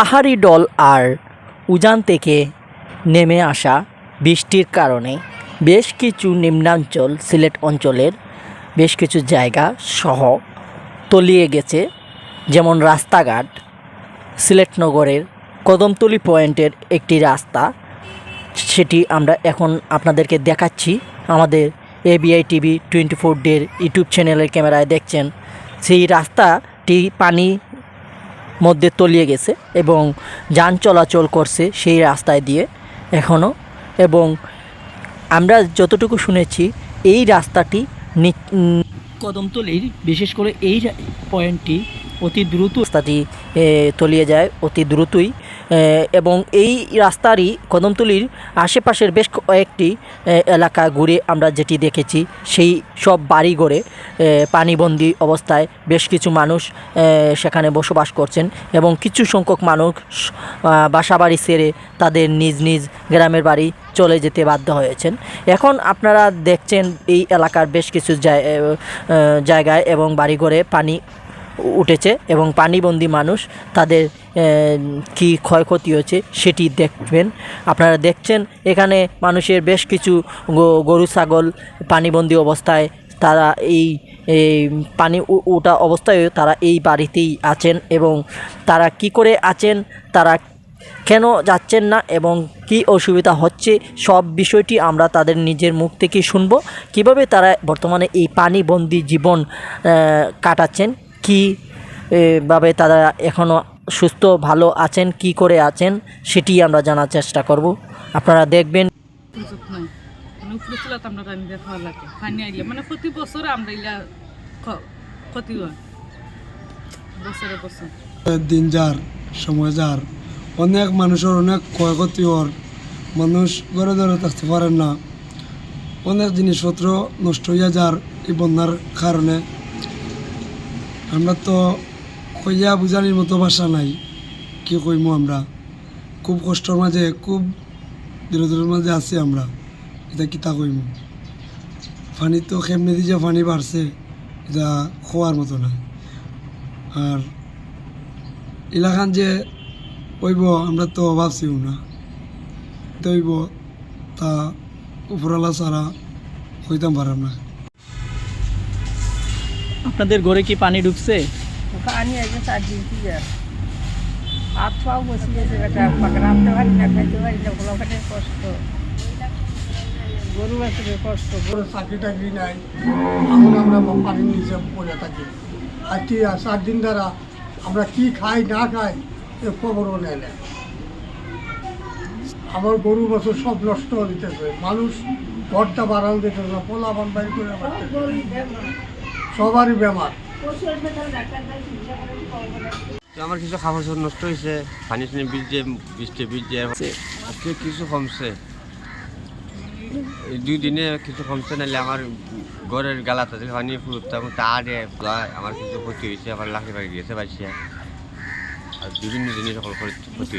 পাহাড়ি ডল আর উজান থেকে নেমে আসা বৃষ্টির কারণে বেশ কিছু নিম্নাঞ্চল, সিলেট অঞ্চলের বেশ কিছু জায়গা সহ তলিয়ে গেছে, যেমন রাস্তাঘাট, সিলেট নগরের কদমতলি পয়েন্টের একটি রাস্তা। সেটি আমরা এখন আপনাদেরকে দেখাচ্ছি। আমাদের এবিআই টিভি টোয়েন্টি ফোর ডের ইউটিউব চ্যানেলের ক্যামেরায় দেখছেন। সেই রাস্তাটি পানি মধ্যে তলিয়ে গেছে এবং যান চলাচল করছে সেই রাস্তায় দিয়ে এখনও এবং আমরা যতটুকু শুনেছি, এই রাস্তাটি কদমতলির, বিশেষ করে এই পয়েন্টটি অতি দ্রুত রাস্তাটি তলিয়ে যায়, অতি দ্রুতই। এবং এই রাস্তারই কদমতলির আশেপাশের বেশ কয়েকটি এলাকা ঘুরে আমরা যেটি দেখেছি, সেই সব বাড়ি ঘরে পানিবন্দি অবস্থায় বেশ কিছু মানুষ সেখানে বসবাস করছেন এবং কিছু সংখ্যক মানুষ বাসাবাড়ি সেরে তাদের নিজ নিজ গ্রামের বাড়ি চলে যেতে বাধ্য হয়েছেন। এখন আপনারা দেখছেন এই এলাকার বেশ কিছু জায়গায় এবং বাড়িঘরে পানি উঠেছে এবং পানিবন্দী মানুষ তাদের কি ক্ষয়ক্ষতি হয়েছে সেটি দেখবেন। আপনারা দেখছেন, এখানে মানুষের বেশ কিছু গরু, ছাগল পানিবন্দী অবস্থায় তারা এই পানি ওঠা অবস্থায় তারা এই বাড়িতেই আছেন এবং তারা কি করে আছেন, তারা কেন যাচ্ছেন না এবং কি অসুবিধা হচ্ছে, সব বিষয়টি আমরা তাদের নিজের মুখ থেকে শুনব। কীভাবে তারা বর্তমানে এই পানিবন্দি জীবন কাটাচ্ছেন কি ভাবে তারা এখনও সুস্থ, ভালো আছেন, কি করে আছেন, সেটি আমরা জানার চেষ্টা করব। আপনারা দেখবেন দিন যার, সময় যার, অনেক মানুষের অনেক ক্ষয়ক্ষতি হর মানুষ ঘরে ধরে থাকতে পারেন না। অনেক জিনিসপত্র নষ্ট হইয়া যার এই বন্যার কারণে আমরা তো কইয়া বুঝানির মতো ভাষা নাই, কি কইমু আমরা? খুব কষ্টর মাঝে, খুব দূরের মাঝে আছি আমরা, এটা কিতা কইমু? পানি তো কেমনি দিয়ে পানি বাড়ছে, এটা খোয়ার মতো না। আর এলাকান যে হইব আমরা তো ভাবছিও না। তৈব তা উপরওয়ালা ছাড়া হইতাম পারাম না। আপনাদের ঘরে কি পানি ঢুকছে? পানি আছে চার দিন কি হাত পাও বসে গেছে বেটা রাখতে পারি না খাইতে পারি না ওগুলো কষ্ট। গরু আছে কষ্ট। গরু চাকরি টাকরি নাই। এখন আমরা পানির নিচে পড়ে থাকি। আজকে সাত দিন দ্বারা আমরা কি খাই না খাই এ খবরও নেয় না। আমার গরু বছর সব নষ্ট হয়ে দিতেছে মানুষ ঘরটা বাড়ানো দিতেছে না পোলা বান বাইর করে। সবারই তো আমার কিছু খাবার সব নষ্ট হয়েছে, পানি টানি ভিজছে, বৃষ্টি ভিজছে আজকে কিছু কমছে। দুই দিনে কিছু কমছে, নাহলে আমার ঘরের গালাতে পানি ফুটতাম তারে আমার কিছু ক্ষতি হয়েছে, আমার লাখে বাড়ি গেছে বাড়িছে আর বিভিন্ন জিনিস সকল ক্ষতি হয়েছে।